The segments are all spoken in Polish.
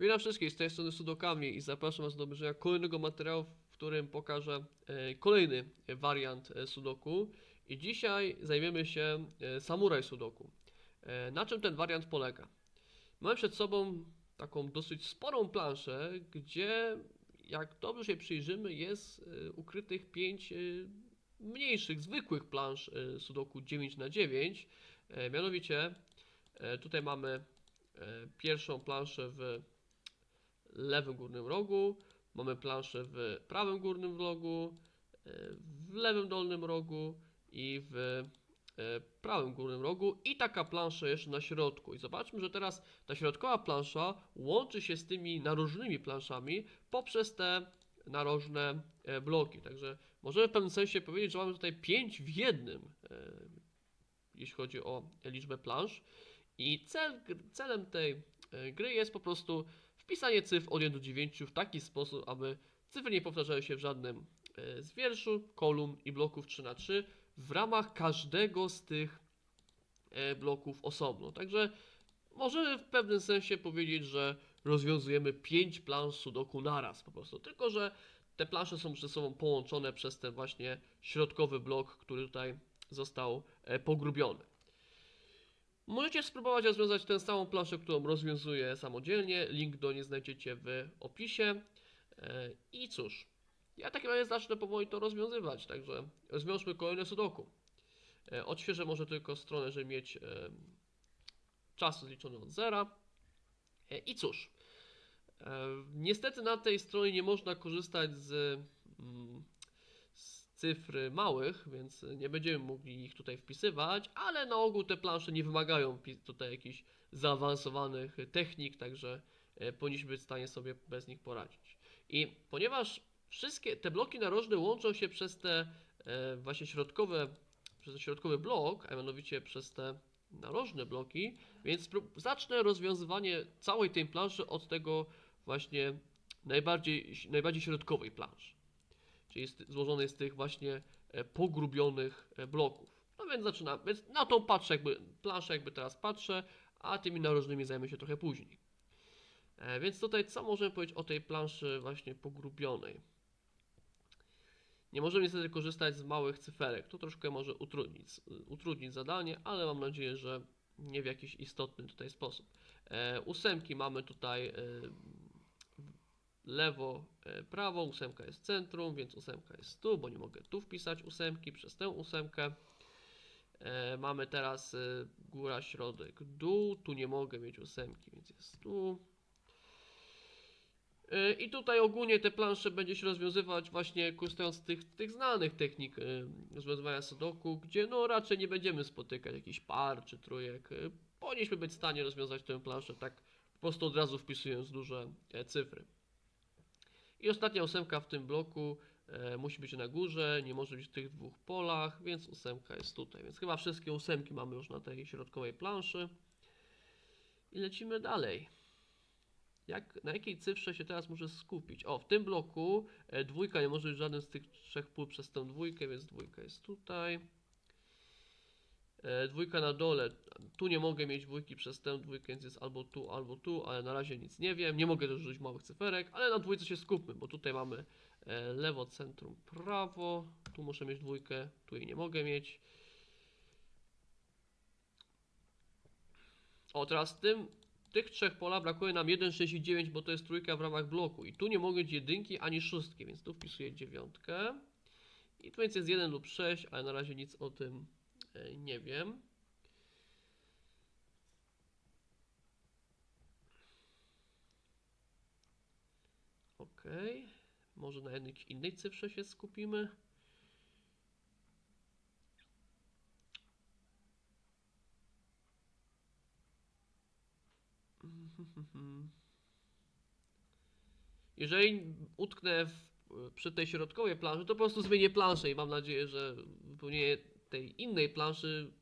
Witam wszystkich z tej strony Sudokami i zapraszam Was do obejrzenia kolejnego materiału, w którym pokażę e, kolejny wariant e, Sudoku. I dzisiaj zajmiemy się e, Samuraj Sudoku. Na czym ten wariant polega? Mamy przed sobą taką dosyć sporą planszę, gdzie jak dobrze się przyjrzymy, jest ukrytych pięć e, mniejszych, zwykłych plansz Sudoku 9 na 9 E, Mianowicie tutaj mamy pierwszą planszę w lewym górnym rogu, mamy planszę w prawym górnym rogu, e, w lewym dolnym rogu i w e, prawym górnym rogu i taka plansza jeszcze na środku. I zobaczmy, że teraz ta środkowa plansza łączy się z tymi narożnymi planszami poprzez te narożne e, bloki. Także możemy w pewnym sensie powiedzieć, że mamy tutaj 5 w jednym, jeśli chodzi o liczbę plansz. I cel, celem tej gry jest po prostu wpisanie cyfr od 1 do 9 w taki sposób, aby cyfry nie powtarzały się w żadnym e, z wierszu, kolumn i bloków 3 na 3 w ramach każdego z tych e, bloków osobno. Także możemy w pewnym sensie powiedzieć, że rozwiązujemy 5 plansz sudoku naraz po prostu. Tylko, że te plansze są ze sobą połączone przez ten właśnie środkowy blok, który tutaj został e, pogrubiony. Możecie spróbować rozwiązać tę samą planszę, którą rozwiązuję samodzielnie. Link do niej znajdziecie w opisie. E, I cóż, ja w takim razie zacznę powoli to rozwiązywać, także rozwiążmy kolejne sudoku. E, Odświeżę może tylko stronę, żeby mieć e, czas zliczony od zera. I cóż, niestety na tej stronie nie można korzystać z, mm, z cyfr małych, więc nie będziemy mogli ich tutaj wpisywać, ale na ogół te plansze nie wymagają tutaj jakichś zaawansowanych technik, także e, powinniśmy być w stanie sobie bez nich poradzić. I ponieważ wszystkie te bloki narożne łączą się przez te e, właśnie środkowe, przez ten środkowy blok, a mianowicie przez te narożne bloki, więc zacznę rozwiązywanie całej tej planszy od tego właśnie najbardziej, najbardziej środkowej planszy. Czyli jest złożonej z tych właśnie e, pogrubionych e, bloków. No więc zaczynam, więc na tą patrzę jakby, planszę jakby teraz patrzę, a tymi narożnymi zajmę się trochę później. E, Więc tutaj co możemy powiedzieć o tej planszy właśnie pogrubionej? Nie możemy niestety korzystać z małych cyferek. To troszkę może utrudnić, utrudnić zadanie, ale mam nadzieję, że nie w jakiś istotny tutaj sposób. E, ósemki mamy tutaj e, lewo, e, prawo, ósemka jest centrum, więc ósemka jest tu, bo nie mogę tu wpisać ósemki przez tę ósemkę. E, mamy teraz e, góra, środek, dół, tu nie mogę mieć ósemki, więc jest tu. I tutaj ogólnie te plansze będzie się rozwiązywać właśnie korzystając z tych, tych znanych technik rozwiązywania sudoku, gdzie no raczej nie będziemy spotykać jakichś par czy trójek. Powinniśmy być w stanie rozwiązać tę planszę tak po prostu od razu wpisując duże cyfry. I ostatnia ósemka w tym bloku e, musi być na górze, nie może być w tych dwóch polach, więc ósemka jest tutaj. Więc chyba wszystkie ósemki mamy już na tej środkowej planszy. I lecimy dalej. Jak, na jakiej cyfrze się teraz muszę skupić? O, w tym bloku e, dwójka nie może być żaden z tych trzech pól przez tę dwójkę, więc dwójka jest tutaj. E, dwójka na dole. Tu nie mogę mieć dwójki przez tę dwójkę, więc jest albo tu, albo tu, ale na razie nic nie wiem. Nie mogę też użyć małych cyferek, ale na dwójce się skupmy, bo tutaj mamy e, lewo, centrum, prawo. Tu muszę mieć dwójkę, tu jej nie mogę mieć. O, teraz tym, tych trzech pola brakuje nam 1, 6 i 9, bo to jest trójka w ramach bloku. I tu nie mogę mieć jedynki ani szóstki, więc tu wpisuję dziewiątkę. I tu więc jest 1 lub 6, ale na razie nic o tym nie wiem. Ok, może na jakiejś innej cyfrze się skupimy. Jeżeli utknę w, przy tej środkowej planszy, to po prostu zmienię planszę i mam nadzieję, że wypełnienie tej innej planszy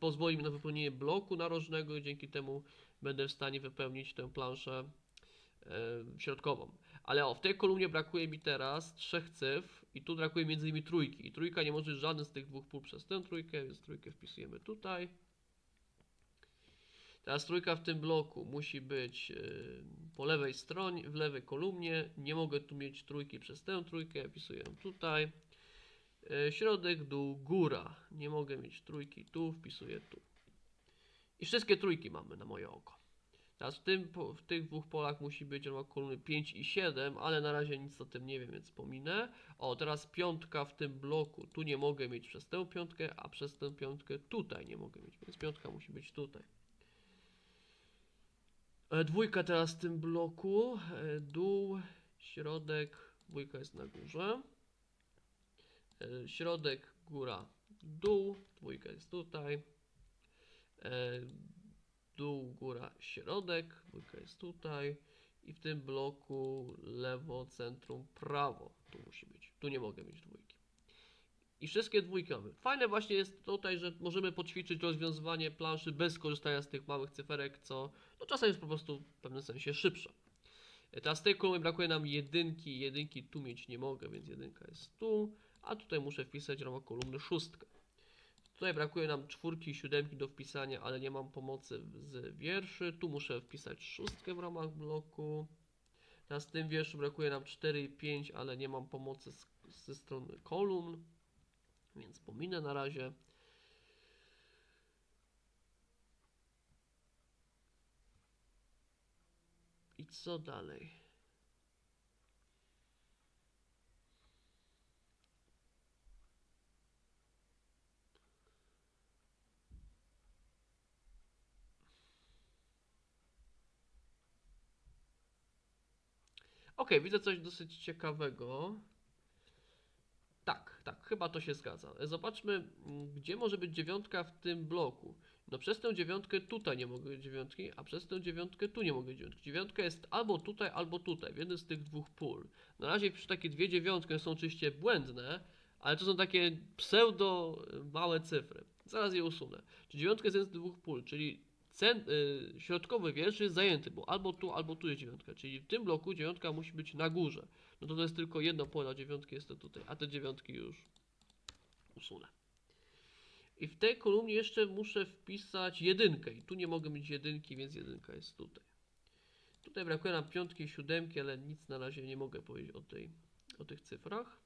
pozwoli mi na wypełnienie bloku narożnego i dzięki temu będę w stanie wypełnić tę planszę e, środkową. Ale o, w tej kolumnie brakuje mi teraz trzech cyfr i tu brakuje między innymi trójki. I trójka nie może być żaden z tych dwóch pól przez tę trójkę, więc trójkę wpisujemy tutaj. Teraz trójka w tym bloku musi być yy, po lewej stronie, w lewej kolumnie. Nie mogę tu mieć trójki przez tę trójkę, wpisuję tutaj. Yy, środek, dół, góra. Nie mogę mieć trójki tu, wpisuję tu. I wszystkie trójki mamy na moje oko. Teraz w, tym, w tych dwóch polach musi być on ma kolumny 5 i 7, ale na razie nic o tym nie wiem, więc pominę. O, teraz piątka w tym bloku. Tu nie mogę mieć przez tę piątkę, a przez tę piątkę tutaj nie mogę mieć, więc piątka musi być tutaj. E, dwójka teraz w tym bloku. E, dół, środek, dwójka jest na górze. E, środek, góra, dół, dwójka jest tutaj. E, dół, góra, środek, dwójka jest tutaj i w tym bloku lewo, centrum, prawo. Tu musi być. Tu nie mogę mieć dwójki. I wszystkie dwójki mamy. Fajne właśnie jest tutaj, że możemy poćwiczyć rozwiązywanie planszy bez korzystania z tych małych cyferek, co no czasem jest po prostu w pewnym sensie szybsze. E, Teraz z tej kolumny brakuje nam jedynki. Jedynki tu mieć nie mogę, więc jedynka jest tu, a tutaj muszę wpisać w ramach kolumny szóstkę. Tutaj brakuje nam czwórki i siódemki do wpisania, ale nie mam pomocy z wierszy. Tu muszę wpisać szóstkę w ramach bloku. W tym wierszu brakuje nam 4 i 5, ale nie mam pomocy z, ze strony kolumn, więc pominę na razie. I co dalej? Okej, widzę coś dosyć ciekawego. Tak, tak, chyba to się zgadza. Zobaczmy, mm, gdzie może być dziewiątka w tym bloku. No przez tę dziewiątkę tutaj nie mogę dziewiątki, a przez tę dziewiątkę tu nie mogę dziewiątki. Dziewiątka jest albo tutaj, albo tutaj, w jednym z tych dwóch pól. Na razie przy takie dwie dziewiątki są oczywiście błędne, ale to są takie pseudo y, małe cyfry. Zaraz je usunę. Czy dziewiątka jest z dwóch pól, czyli cen, y, środkowy wiersz jest zajęty, bo albo tu, albo tu jest dziewiątka. Czyli w tym bloku dziewiątka musi być na górze. No to to jest tylko jedno pole, dziewiątki jest to tutaj, a te dziewiątki już usunę. I w tej kolumnie jeszcze muszę wpisać jedynkę i tu nie mogę mieć jedynki, więc jedynka jest tutaj. Tutaj brakuje nam piątki siódemki, ale nic na razie nie mogę powiedzieć o, tej, o tych cyfrach.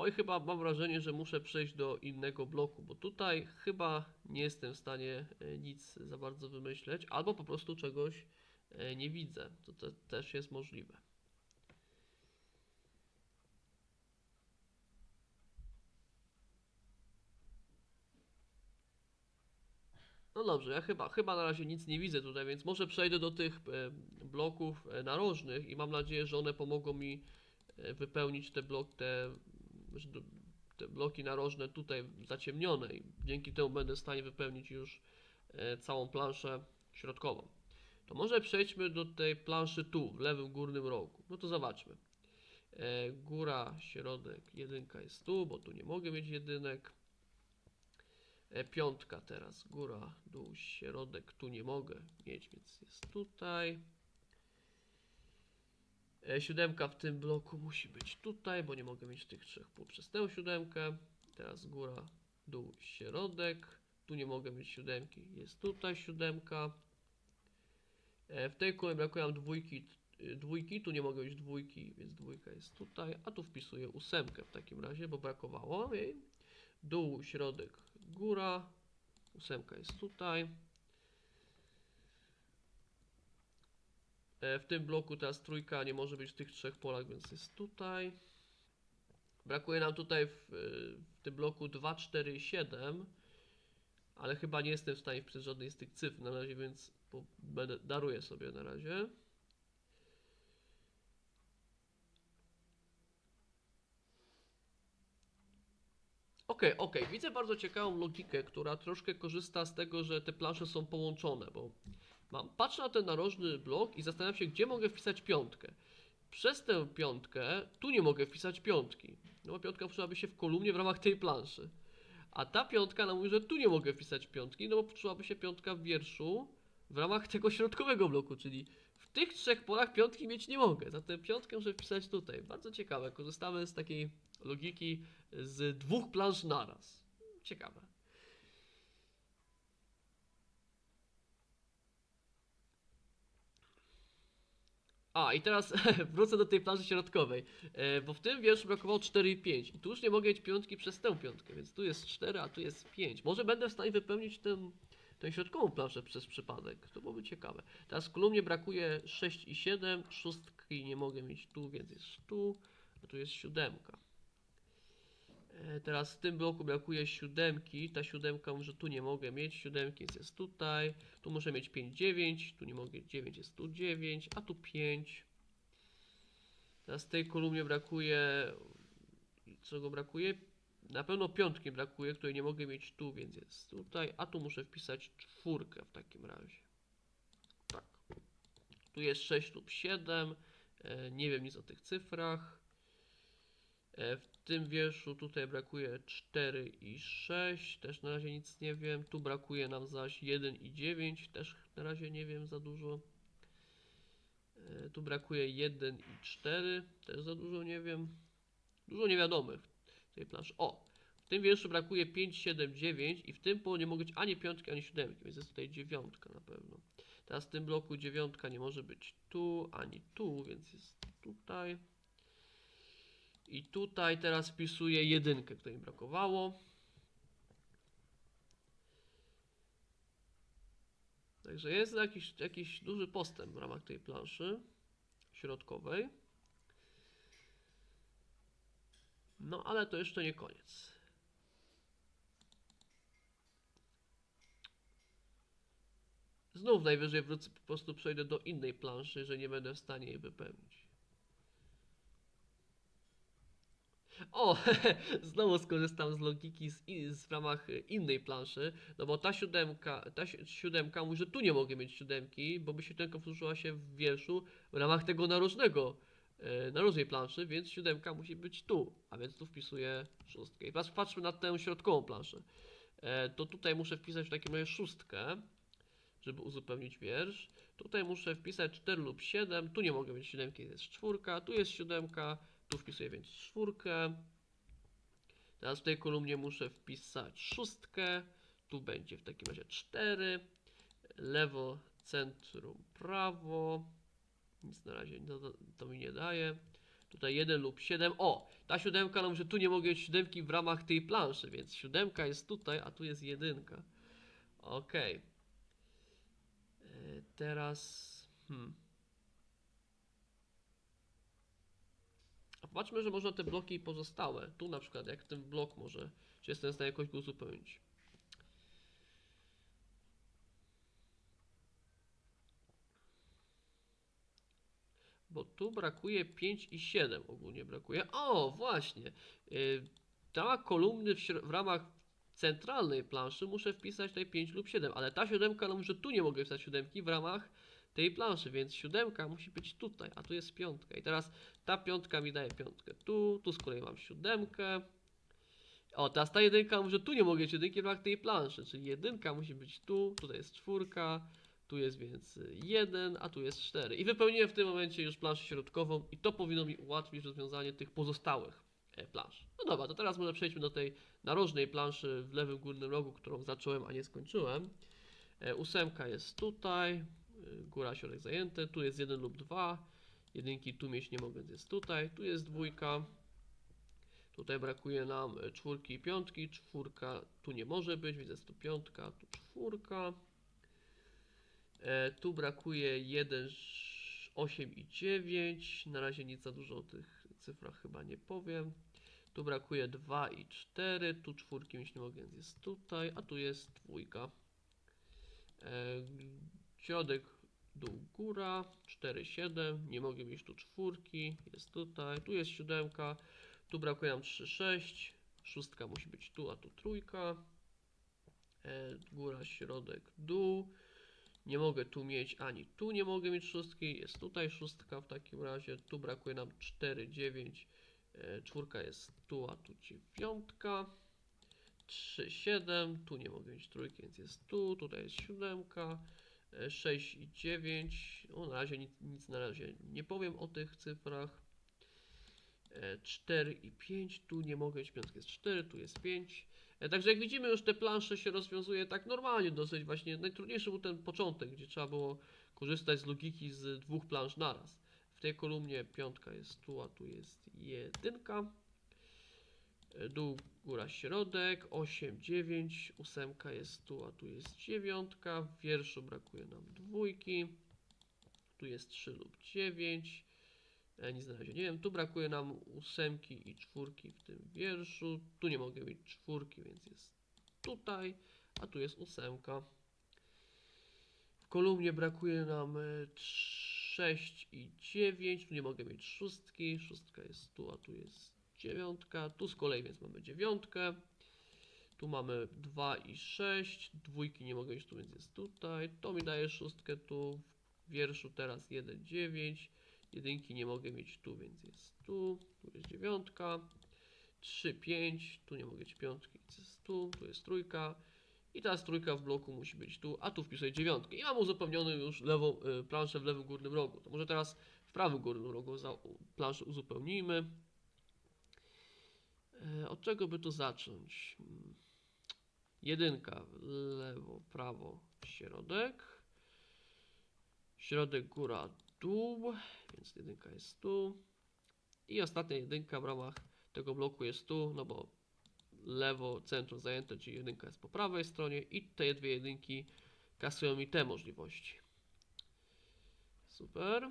Oj, chyba mam wrażenie, że muszę przejść do innego bloku, bo tutaj chyba nie jestem w stanie e, nic za bardzo wymyśleć, albo po prostu czegoś e, nie widzę. To te, też jest możliwe. No dobrze, ja chyba, chyba na razie nic nie widzę tutaj, więc może przejdę do tych e, bloków narożnych i mam nadzieję, że one pomogą mi wypełnić te blok, te, te bloki narożne tutaj zaciemnione i dzięki temu będę w stanie wypełnić już e, całą planszę środkową. To może przejdźmy do tej planszy tu, w lewym górnym rogu. No to zobaczmy. E, góra, środek, jedynka jest tu, bo tu nie mogę mieć jedynek. E, piątka teraz, góra, dół, środek, tu nie mogę mieć, więc jest tutaj. E, siódemka w tym bloku musi być tutaj, bo nie mogę mieć tych trzech pól przez tę siódemkę. Teraz góra, dół, środek. Tu nie mogę mieć siódemki, jest tutaj siódemka. E, w tej kolumnie brakuje dwójki, y, dwójki, tu nie mogę mieć dwójki, więc dwójka jest tutaj, a tu wpisuję ósemkę w takim razie, bo brakowało jej. Dół, środek, góra, ósemka jest tutaj. W tym bloku teraz trójka nie może być w tych trzech polach, więc jest tutaj. Brakuje nam tutaj w, y, w tym bloku 2, 4 i 7, ale chyba nie jestem w stanie wpisać żadnej z tych cyfr na razie, więc będę, daruję sobie na razie. Okej, okej, widzę bardzo ciekawą logikę, która troszkę korzysta z tego, że te plansze są połączone, bo patrzę na ten narożny blok i zastanawiam się, gdzie mogę wpisać piątkę. Przez tę piątkę tu nie mogę wpisać piątki, no bo piątka przydałaby się w kolumnie w ramach tej planszy. A ta piątka nam mówi, że tu nie mogę wpisać piątki, no bo przydałaby się piątka w wierszu w ramach tego środkowego bloku, czyli w tych trzech polach piątki mieć nie mogę. Zatem piątkę muszę wpisać tutaj. Bardzo ciekawe, korzystamy z takiej logiki z dwóch plansz naraz. Ciekawe. A, i teraz wrócę do tej planszy środkowej, e, bo w tym wierszu brakowało 4 i 5. I tu już nie mogę mieć piątki przez tę piątkę, więc tu jest 4, a tu jest 5. Może będę w stanie wypełnić tę, tę środkową planszę przez przypadek. To byłoby ciekawe. Teraz kolumnie brakuje 6 i 7, szóstki nie mogę mieć tu, więc jest tu, a tu jest siódemka. E, Teraz w tym bloku brakuje siódemki. Ta siódemka może tu nie mogę mieć. Siódemki więc jest tutaj. Tu muszę mieć 5, 9. Tu nie mogę. 9 jest tu 9, a tu 5. Teraz tej kolumnie brakuje. Czego brakuje? Na pewno piątki brakuje, której nie mogę mieć tu, więc jest tutaj. A tu muszę wpisać czwórkę w takim razie. Tak. Tu jest 6 lub 7. E, Nie wiem nic o tych cyfrach. E, W tym wierszu tutaj brakuje 4 i 6, też na razie nic nie wiem. Tu brakuje nam zaś 1 i 9, też na razie nie wiem za dużo. E, Tu brakuje 1 i 4, też za dużo nie wiem. Dużo niewiadomych w tej planszy. O! W tym wierszu brakuje 5, 7, 9 i w tym polu nie mogę być ani piątki, ani siódemki, więc jest tutaj dziewiątka na pewno. Teraz w tym bloku dziewiątka nie może być tu, ani tu, więc jest tutaj. I tutaj teraz wpisuję jedynkę, której mi brakowało. Także jest jakiś, jakiś duży postęp w ramach tej planszy środkowej. No ale to jeszcze nie koniec. Znów najwyżej wrócę, po prostu przejdę do innej planszy, że nie będę w stanie jej wypełnić. O, znowu skorzystam z logiki z, z w ramach innej planszy, no bo ta siódemka, ta si- siódemka mówi, że tu nie mogę mieć siódemki, bo by siódemka wsłużyła się w wierszu w ramach tego narożnego, e, narożnej planszy, więc siódemka musi być tu, a więc tu wpisuję szóstkę. I teraz patrzmy na tę środkową planszę. E, to tutaj muszę wpisać w takim razie szóstkę, żeby uzupełnić wiersz. Tutaj muszę wpisać 4 lub 7, tu nie mogę mieć siódemki, jest czwórka, tu jest siódemka, tu wpisuję więc czwórkę. Teraz w tej kolumnie muszę wpisać szóstkę. Tu będzie w takim razie 4. Lewo, centrum, prawo. Nic na razie to, to mi nie daje. Tutaj 1 lub 7. O! Ta siódemka nam, że tu nie mogę mieć siódemki w ramach tej planszy, więc siódemka jest tutaj, a tu jest jedynka. Ok. Teraz. Hmm. A że można te bloki pozostałe. Tu na przykład, jak ten blok może, czy jestem w stanie jakoś go uzupełnić. Bo tu brakuje 5 i 7 ogólnie brakuje. O, właśnie. Yy, ta kolumny w, w ramach centralnej planszy muszę wpisać tutaj 5 lub 7, ale ta siódemka, no może tu nie mogę wpisać siódemki w ramach tej planszy, więc siódemka musi być tutaj, a tu jest piątka. I teraz ta piątka mi daje piątkę tu, tu z kolei mam siódemkę. O, teraz ta jedynka może tu nie mogę mieć jedynki w ramach tej planszy, czyli jedynka musi być tu, tutaj jest czwórka, tu jest więc jeden, a tu jest cztery. I wypełniłem w tym momencie już planszę środkową i to powinno mi ułatwić rozwiązanie tych pozostałych e, plansz. No dobra, to teraz może przejdźmy do tej narożnej planszy w lewym górnym rogu, którą zacząłem, a nie skończyłem. E, ósemka jest tutaj, góra, środek zajęty, tu jest jeden lub dwa, jedynki tu mieć nie mogę, więc jest tutaj, tu jest dwójka, tutaj brakuje nam e, czwórki i piątki, czwórka tu nie może być, więc jest tu piątka, tu czwórka, e, tu brakuje 1, 8 i 9, na razie nic za dużo o tych cyfrach chyba nie powiem, tu brakuje 2 i 4, tu czwórki mieć nie mogę, więc jest tutaj, a tu jest dwójka. Środek, dół, góra, 4, 7, nie mogę mieć tu czwórki, jest tutaj, tu jest siódemka, tu brakuje nam 3, 6, szóstka musi być tu, a tu trójka, e, góra, środek, dół, nie mogę tu mieć, ani tu nie mogę mieć szóstki, jest tutaj szóstka w takim razie, tu brakuje nam 4, 9, e, czwórka jest tu, a tu dziewiątka, 3, 7, tu nie mogę mieć trójki, więc jest tu, tutaj jest siódemka, 6 i 9, o na razie nic, nic na razie nie powiem o tych cyfrach, e, 4 i 5, tu nie mogę mieć piątki, jest 4, tu jest 5, e, także jak widzimy już te plansze się rozwiązuje tak normalnie dosyć, właśnie najtrudniejszy był ten początek, gdzie trzeba było korzystać z logiki z dwóch plansz naraz. w tej kolumnie piątka jest tu, a tu jest jedynka. E, Dół, góra, środek, 8, 9, ósemka jest tu, a tu jest dziewiątka. W wierszu brakuje nam dwójki. Tu jest 3 lub 9. E, nic na razie nie wiem. Tu brakuje nam ósemki i czwórki w tym wierszu. Tu nie mogę mieć czwórki, więc jest tutaj, a tu jest ósemka. W kolumnie brakuje nam 6 i 9. Tu nie mogę mieć szóstki. Szóstka jest tu, a tu jest dziewiątka. Tu z kolei więc mamy dziewiątkę. Tu mamy 2 i 6. Dwójki nie mogę mieć tu, więc jest tutaj. To mi daje szóstkę tu. W wierszu teraz 1, 9. Jedynki nie mogę mieć tu, więc jest tu. Tu jest dziewiątka. 3, 5. Tu nie mogę mieć piątki, więc jest tu. Tu jest trójka. I teraz trójka w bloku musi być tu, a tu wpisuję dziewiątkę. I mam uzupełnioną już lewą y, planszę w lewym górnym rogu. To może teraz w prawym górnym rogu za, planszę uzupełnijmy. E, od czego by tu zacząć? Jedynka, lewo, prawo, środek. Środek, góra, dół, więc jedynka jest tu. I ostatnia jedynka w ramach tego bloku jest tu, no bo lewo centrum zajęte, czyli jedynka jest po prawej stronie i te dwie jedynki kasują mi te możliwości. Super.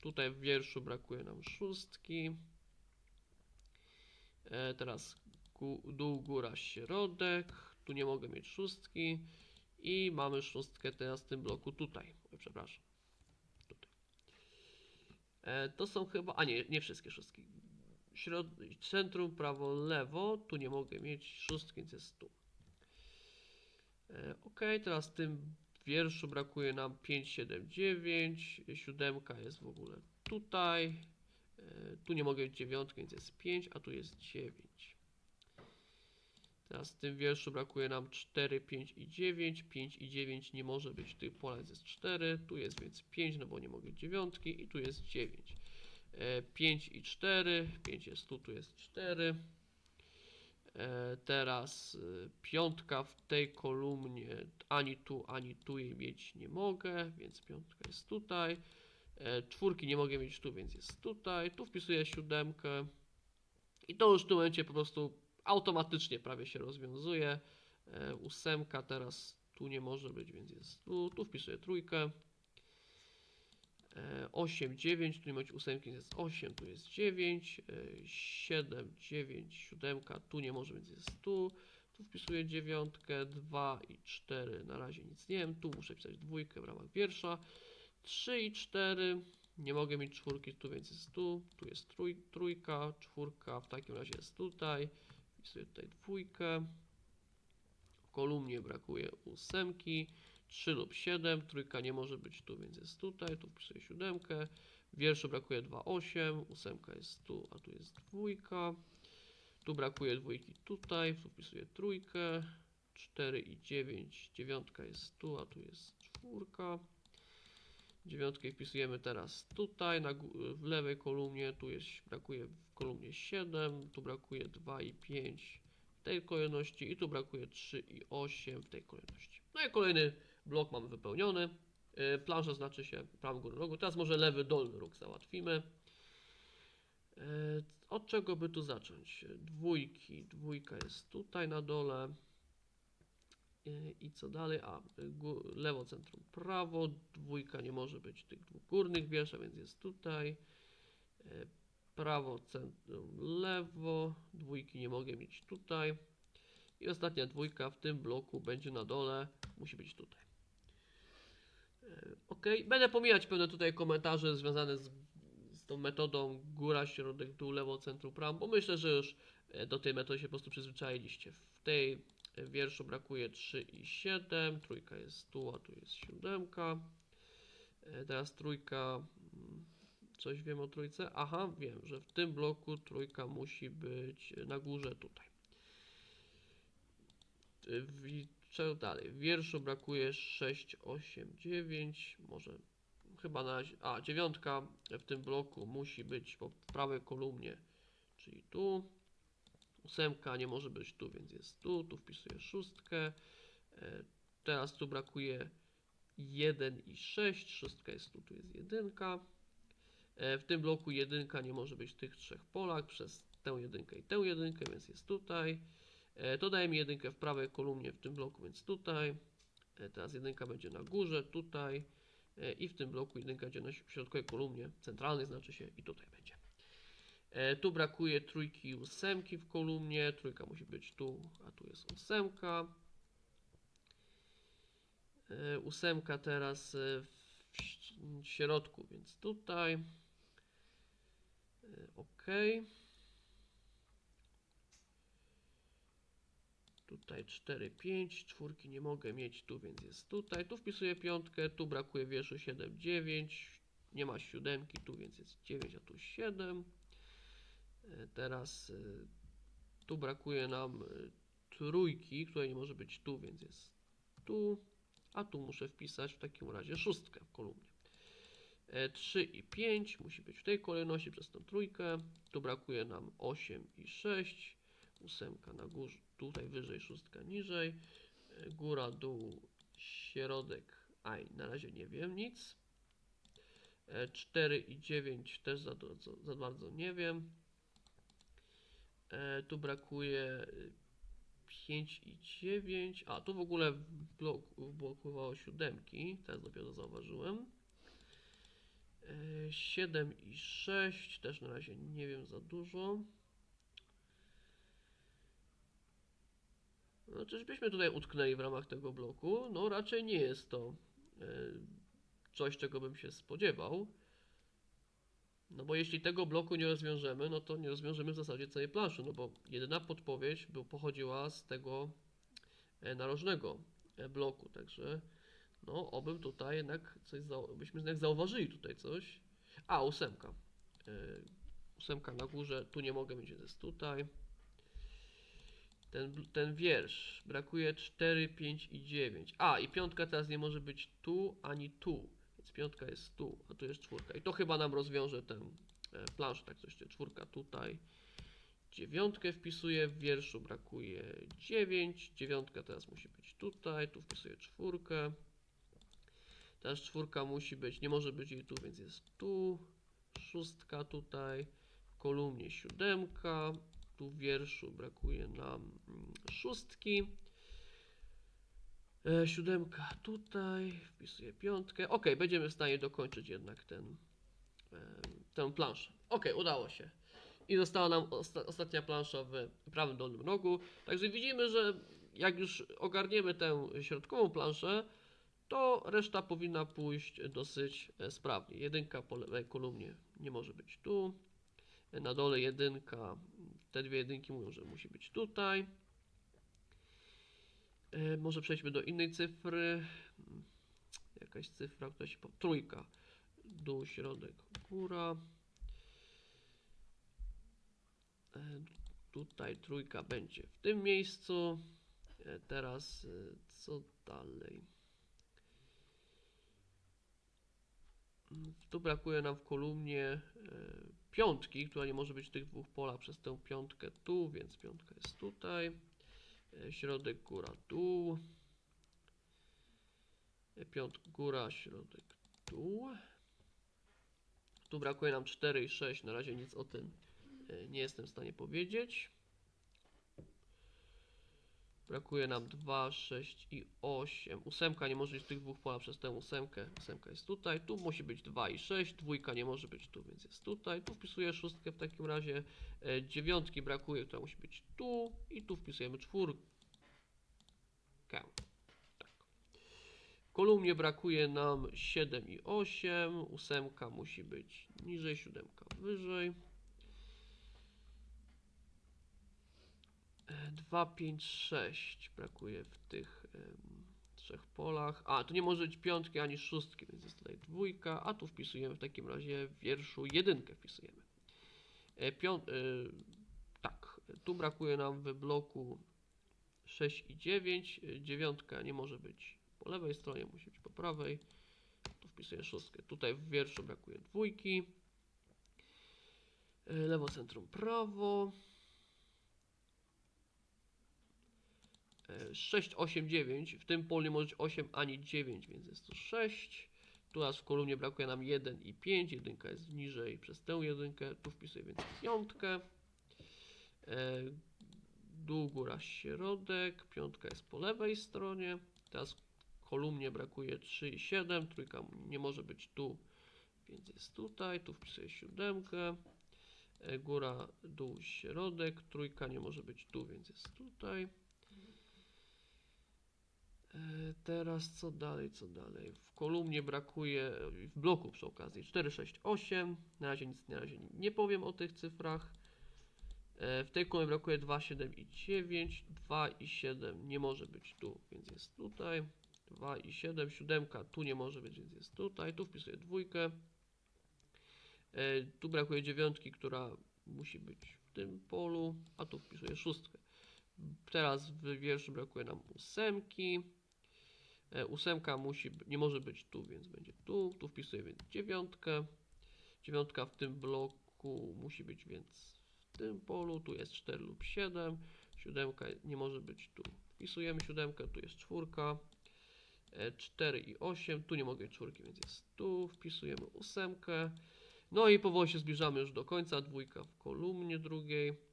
Tutaj w wierszu brakuje nam szóstki. E, teraz dół, góra, środek. Tu nie mogę mieć szóstki. I mamy szóstkę teraz w tym bloku tutaj. Przepraszam. Tutaj. E, to są chyba. A nie, nie wszystkie szóstki. Środ... Centrum, prawo, lewo. Tu nie mogę mieć szóstki, więc jest tu. E, ok, teraz w tym wierszu brakuje nam 5, 7, 9. Siódemka jest w ogóle tutaj. E, tu nie mogę mieć dziewiątki, więc jest 5, a tu jest 9. Teraz w tym wierszu brakuje nam 4, 5 i 9. 5 i 9 nie może być, tych pola jest 4. Tu jest więc 5, no bo nie mogę dziewiątki i tu jest 9. E, 5 i 4. 5 jest tu, tu jest 4. E, teraz e, piątka w tej kolumnie ani tu, ani tu jej mieć nie mogę, więc piątka jest tutaj. E, czwórki nie mogę mieć tu, więc jest tutaj. Tu wpisuję siódemkę. I to już w tym momencie po prostu automatycznie prawie się rozwiązuje. E, ósemka teraz tu nie może być, więc jest tu. Tu wpisuję trójkę. E, 8, 9, tu nie macie ósemki, jest 8, tu jest 9, e, 7, 9, 7, tu nie może, więc jest tu. Tu wpisuję dziewiątkę, 2 i 4, na razie nic nie wiem, tu muszę wpisać dwójkę w ramach wiersza. 3 i 4, nie mogę mieć czwórki tu, więc jest tu. Tu jest trój, trójka, czwórka, w takim razie jest tutaj. Wpisuję tutaj dwójkę. W kolumnie brakuje ósemki. 3 lub 7, trójka nie może być tu, więc jest tutaj, tu wpisuję siódemkę. W wierszu brakuje 2, 8, ósemka jest tu, a tu jest dwójka. Tu brakuje dwójki tutaj, tu wpisuję trójkę. 4 i 9, dziewiątka jest tu, a tu jest czwórka. Dziewiątkę wpisujemy teraz tutaj, na, w lewej kolumnie, tu jest, brakuje w kolumnie 7, tu brakuje 2 i 5 w tej kolejności i tu brakuje 3 i 8 w tej kolejności. No i kolejny blok mamy wypełniony. Yy, Plansza znaczy się prawym górnym rogu. Teraz może lewy dolny róg załatwimy. Yy, Od czego by tu zacząć? Dwójki. Dwójka jest tutaj na dole. Yy, I co dalej? A, gó- lewo centrum prawo. Dwójka nie może być tych dwóch górnych wierszy, więc jest tutaj. Yy, Prawo centrum lewo. Dwójki nie mogę mieć tutaj. I ostatnia dwójka w tym bloku będzie na dole. Musi być tutaj. Ok, będę pomijać pewne tutaj komentarze związane z, z tą metodą góra, środek, dół, lewo, centrum, prawo, bo myślę, że już do tej metody się po prostu przyzwyczailiście. W tej wierszu brakuje 3 i 7, trójka jest tu, a tu jest siódemka. E, Teraz trójka, mm, coś wiem o trójce? Aha, wiem, że w tym bloku trójka musi być na górze tutaj. W, czego dalej? W wierszu brakuje 6, 8, 9. Może chyba na razie. A, dziewiątka w tym bloku musi być po prawej kolumnie, czyli tu. Ósemka nie może być tu, więc jest tu. Tu wpisuję szóstkę. E, Teraz tu brakuje 1 i 6. Szóstka jest tu, tu jest jedynka. E, W tym bloku jedynka nie może być tych trzech polach przez tę jedynkę i tę jedynkę, więc jest tutaj. E, To daje mi jedynkę w prawej kolumnie w tym bloku, więc tutaj. E, Teraz jedynka będzie na górze, tutaj. E, I w tym bloku jedynka będzie na śr- środkowej kolumnie, centralnej znaczy się, i tutaj będzie. E, Tu brakuje trójki i ósemki w kolumnie. Trójka musi być tu, a tu jest ósemka. E, Ósemka teraz e, w środku, więc tutaj. Ok. Tutaj 4, 5, czwórki nie mogę mieć tu, więc jest tutaj. Tu wpisuję piątkę, tu brakuje wierszu 7, 9. Nie ma siódemki tu, więc jest 9, a tu 7. E, Teraz e, tu brakuje nam e, trójki, której nie może być tu, więc jest tu. A tu muszę wpisać w takim razie szóstkę w kolumnie. E, 3 i 5 musi być w tej kolejności przez tą trójkę. Tu brakuje nam 8 i 6. Ósemka na górze, tutaj wyżej, szóstka niżej. E, Góra, dół, środek. Aj, na razie nie wiem nic. E, 4 i 9 też za, za, za bardzo nie wiem. E, tu brakuje 5 i 9. A, tu w ogóle w bloku blokowało siódemki. Teraz dopiero zauważyłem. E, 7 i 6 też na razie nie wiem za dużo. No, czyżbyśmy tutaj utknęli w ramach tego bloku? No, raczej nie jest to e, coś, czego bym się spodziewał. No bo jeśli tego bloku nie rozwiążemy, no to nie rozwiążemy w zasadzie całej planszy, no bo jedyna podpowiedź był, pochodziła z tego e, narożnego e, bloku, także no obym tutaj jednak coś, byśmy jednak zauważyli tutaj coś. A, ósemka. E, ósemka na górze, tu nie mogę mieć, jest tutaj. Ten, ten wiersz, brakuje 4, 5 i 9. A, i piątka teraz nie może być tu, ani tu. Więc piątka jest tu, a tu jest czwórka. I to chyba nam rozwiąże tę e, planszę, tak coś, czwórka tutaj. Dziewiątkę wpisuję, w wierszu brakuje 9. Dziewiątka teraz musi być tutaj, tu wpisuję czwórkę. Teraz czwórka musi być, nie może być jej tu, więc jest tu. Szóstka tutaj, w kolumnie siódemka. Tu w wierszu brakuje nam mm, szóstki. E, siódemka tutaj, wpisuję piątkę. Ok, będziemy w stanie dokończyć jednak ten, e, tę planszę. Ok, udało się. I została nam osta ostatnia plansza w prawym dolnym rogu. Także widzimy, że jak już ogarniemy tę środkową planszę, to reszta powinna pójść dosyć e, sprawnie. Jedynka po lewej kolumnie nie może być tu. E, Na dole jedynka, te dwie jedynki mówią, że musi być tutaj. E, Może przejdźmy do innej cyfry. Jakaś cyfra, się po... Trójka. Dół, środek, góra. E, Tutaj trójka będzie w tym miejscu. E, Teraz co dalej? Mm, Tu brakuje nam w kolumnie piątki, która nie może być w tych dwóch polach przez tę piątkę tu, więc piątka jest tutaj. E, Środek, góra, dół. E, Piątka, góra, środek, dół. Tu brakuje nam 4 i 6. Na razie nic o tym e, nie jestem w stanie powiedzieć. Brakuje nam 2, 6 i 8. Ósemka nie może być w tych dwóch polach przez tę ósemkę. Ósemka jest tutaj. Tu musi być 2 i 6. Dwójka nie może być tu, więc jest tutaj. Tu wpisuję szóstkę w takim razie. E, dziewiątki brakuje, która musi być tu. I tu wpisujemy czwórkę. Tak. W kolumnie brakuje nam 7 i 8. Ósemka musi być niżej, siódemka wyżej. 2, 5, 6 brakuje w tych trzech polach. A, tu nie może być piątki ani szóstki, więc jest tutaj dwójka, a tu wpisujemy w takim razie w wierszu jedynkę wpisujemy. E, e, tak, tu brakuje nam w bloku 6 i 9. E, Dziewiątka nie może być po lewej stronie, musi być po prawej. Tu wpisuję szóstkę. Tutaj w wierszu brakuje dwójki. E, Lewo, centrum, prawo. 6, 8, 9. W tym polu nie może być 8 ani 9, więc jest to 6. Teraz w kolumnie brakuje nam 1 i 5, jedynka jest niżej przez tę jedynkę, tu wpisuję więc piątkę. E, dół, góra, środek, piątka jest po lewej stronie. Teraz w kolumnie brakuje 3 i 7, trójka nie może być tu, więc jest tutaj, tu wpisuję siódemkę. E, Góra, dół, środek, trójka nie może być tu, więc jest tutaj. E, Teraz co dalej, co dalej? W kolumnie brakuje, w bloku przy okazji 4, 6, 8. Na razie nic na razie nie powiem o tych cyfrach. E, W tej kolumnie brakuje 2, 7 i 9. 2 i 7 nie może być tu, więc jest tutaj. 2 i 7, siódemka tu nie może być, więc jest tutaj. Tu wpisuję dwójkę. E, Tu brakuje dziewiątki, która musi być w tym polu, a tu wpisuję szóstkę. Teraz w wierszu brakuje nam ósemki. E, ósemka musi, nie może być tu, więc będzie tu. Tu wpisuję więc dziewiątkę. Dziewiątka w tym bloku musi być więc w tym polu. Tu jest 4 lub 7. Siódemka nie może być tu. Wpisujemy siódemkę, tu jest czwórka. E, 4 i 8. Tu nie mogę mieć czwórki, więc jest tu. Wpisujemy ósemkę. No i powoli się zbliżamy już do końca. Dwójka w kolumnie drugiej.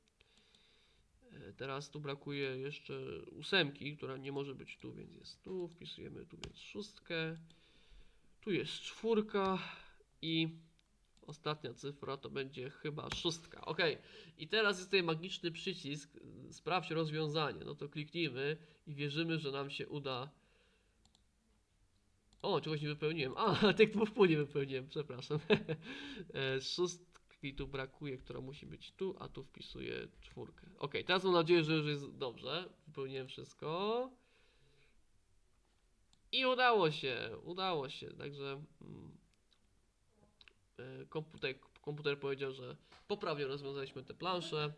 Teraz tu brakuje jeszcze ósemki, która nie może być tu, więc jest tu. Wpisujemy tu więc szóstkę. Tu jest czwórka i ostatnia cyfra to będzie chyba szóstka. Ok, i teraz jest tutaj magiczny przycisk. Sprawdź rozwiązanie. No to kliknijmy i wierzymy, że nam się uda. O, czegoś nie wypełniłem. A, tych dwóch pól nie wypełniłem, przepraszam. E, Tu brakuje, która musi być tu, a tu wpisuję czwórkę. Ok, teraz mam nadzieję, że już jest dobrze. Wypełniłem wszystko. I udało się, udało się. Także mm, e, komputer, komputer powiedział, że poprawnie rozwiązaliśmy te plansze.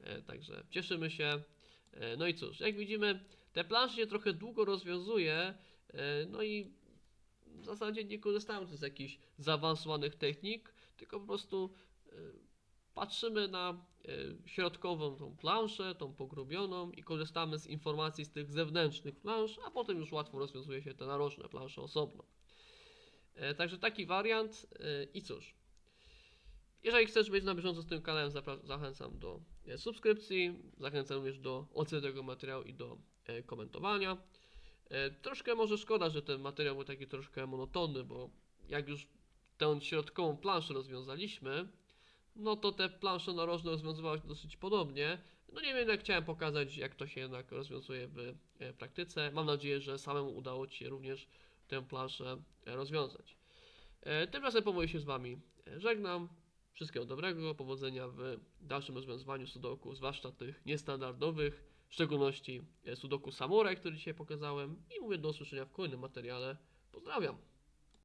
E, Także cieszymy się. E, No i cóż, jak widzimy, te plansze się trochę długo rozwiązuje. No i w zasadzie nie korzystamy z jakichś zaawansowanych technik, tylko po prostu patrzymy na e, środkową tą planszę, tą pogrubioną i korzystamy z informacji z tych zewnętrznych plansz, a potem już łatwo rozwiązuje się te naroczne plansze osobno. E, Także taki wariant e, i cóż. Jeżeli chcesz być na bieżąco z tym kanałem, zachęcam do e, subskrypcji, zachęcam również do oceny tego materiału i do e, komentowania. Troszkę może szkoda, że ten materiał był taki troszkę monotonny, bo jak już tę środkową planszę rozwiązaliśmy, no to te plansze narożne rozwiązywały się dosyć podobnie. No nie wiem, jak chciałem pokazać, jak to się jednak rozwiązuje w e, praktyce. Mam nadzieję, że samemu udało Ci się również tę planszę e, rozwiązać. E, Tymczasem powoli się z Wami żegnam. Wszystkiego dobrego, powodzenia w dalszym rozwiązywaniu sudoku, zwłaszcza tych niestandardowych, w szczególności sudoku Samurai, który dzisiaj pokazałem. I mówię do usłyszenia w kolejnym materiale. Pozdrawiam!